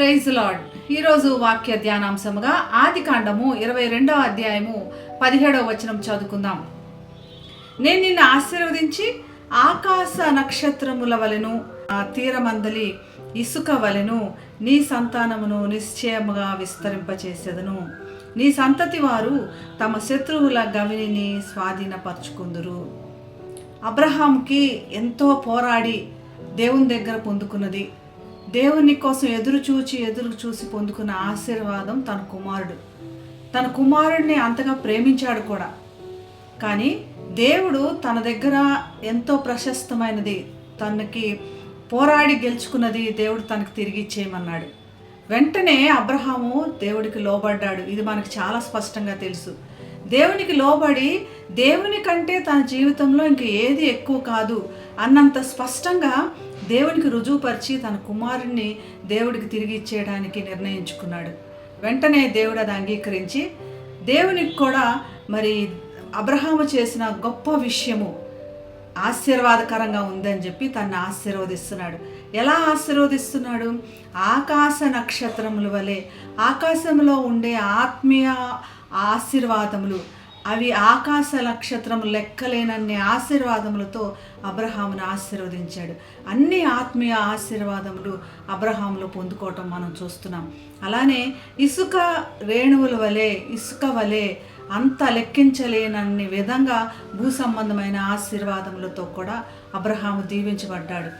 Praise lord. ఈరోజు వాక్య ధ్యానాంశముగా ఆది కాండము ఇరవై రెండవ అధ్యాయము పదిహేడవ వచనం చదువుకుందాం. నేను నిన్ను ఆశీర్వదించి ఆకాశ నక్షత్రముల వలెను తీరమందలి ఇసుక వలెను నీ సంతానమును నిశ్చయముగా విస్తరింపచేసేదను. నీ సంతతి వారు తమ శత్రువుల గవిని స్వాధీనపరుచుకుందురు. అబ్రహాంకి ఎంతో పోరాడి దేవుని దగ్గర పొందుకున్నది. దేవుని కోసం ఎదురు చూచి ఎదురు చూసి పొందుకున్న ఆశీర్వాదం తన కుమారుడు. తన కుమారుడిని అంతగా ప్రేమించాడు కూడా. కానీ దేవుడు తన దగ్గర ఎంతో ప్రశస్తమైనది. తనకి పోరాడి గెలుచుకున్నది దేవుడు తనకు తిరిగి ఇచ్చేయమన్నాడు. వెంటనే అబ్రహాము దేవుడికి లోబడ్డాడు. ఇది మనకు చాలా స్పష్టంగా తెలుసు. దేవునికి లోబడి దేవుని కంటే తన జీవితంలో ఇంక ఏది ఎక్కువ కాదు అన్నంత స్పష్టంగా దేవునికి రుజువుపరిచి తన కుమారుణ్ణి దేవుడికి తిరిగి ఇచ్చేయడానికి నిర్ణయించుకున్నాడు. వెంటనే దేవుడు అది అంగీకరించి దేవునికి కూడా మరి అబ్రహాము చేసిన గొప్ప విషయము ఆశీర్వాదకరంగా ఉందని చెప్పి తను ఆశీర్వదిస్తున్నాడు. ఎలా ఆశీర్వదిస్తున్నాడు? ఆకాశ నక్షత్రముల వలె. ఆకాశంలో ఉండే ఆత్మీయ ఆశీర్వాదములు. అవి ఆకాశ నక్షత్రము లెక్కలేనన్ని ఆశీర్వాదములతో అబ్రహామును ఆశీర్వదించాడు. అన్ని ఆత్మీయ ఆశీర్వాదములు అబ్రహాములు పొందుకోవటం మనం చూస్తున్నాం. అలానే ఇసుక రేణువుల వలె ఇసుక వలె అంత లెక్కించలేనన్ని విధంగా భూ సంబంధమైన ఆశీర్వాదములతో కూడా అబ్రహాము దీవించబడ్డాడు.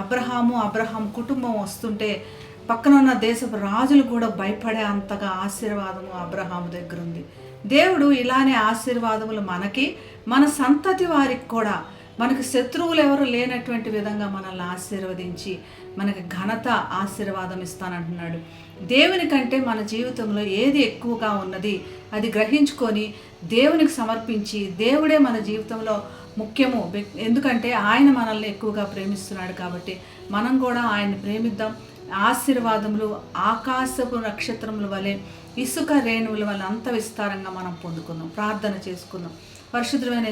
అబ్రహాము అబ్రహాం కుటుంబం వస్తుంటే పక్కన ఉన్న దేశపు రాజులు కూడా భయపడే అంతగా ఆశీర్వాదము అబ్రహాము దగ్గర ఉంది దేవుడు ఇలానే ఆశీర్వాదములు మనకి మన సంతతి వారికి కూడా మనకు శత్రువులు ఎవరు లేనటువంటి విధంగా మనల్ని ఆశీర్వదించి మనకి ఘనత ఆశీర్వాదం ఇస్తానంటున్నాడు. దేవుని కంటే మన జీవితంలో ఏది ఎక్కువగా ఉన్నది అది గ్రహించుకొని దేవునికి సమర్పించి దేవుడే మన జీవితంలో ముఖ్యము. ఎందుకంటే ఆయన మనల్ని ఎక్కువగా ప్రేమిస్తున్నాడు కాబట్టి మనం కూడా ఆయన్ని ప్రేమిద్దాం. ఆశీర్వాదములు ఆకాశపు నక్షత్రముల వలె ఇసుక రేణువుల వల్ల అంత విస్తారంగా మనం పొందుకుందాం. ప్రార్థన చేసుకుందాం. పరిశుద్ధమైన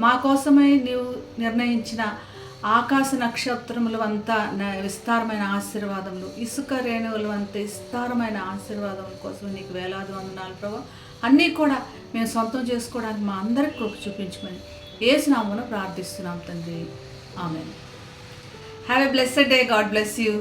మా కోసమై నీవు నిర్ణయించిన ఆకాశ నక్షత్రములు అంతా విస్తారమైన ఆశీర్వాదములు. ఇసుక రేణువులు అంత విస్తారమైన ఆశీర్వాదం కోసం నీకు వేలాది వందనాలు ప్రభు. అన్నీ కూడా మేము సొంతం చేసుకోవడానికి మా అందరికి కృప ఏ ఏసునామను ప్రార్థిస్తున్నాం తండ్రి. ఆమె have a blessed day God bless you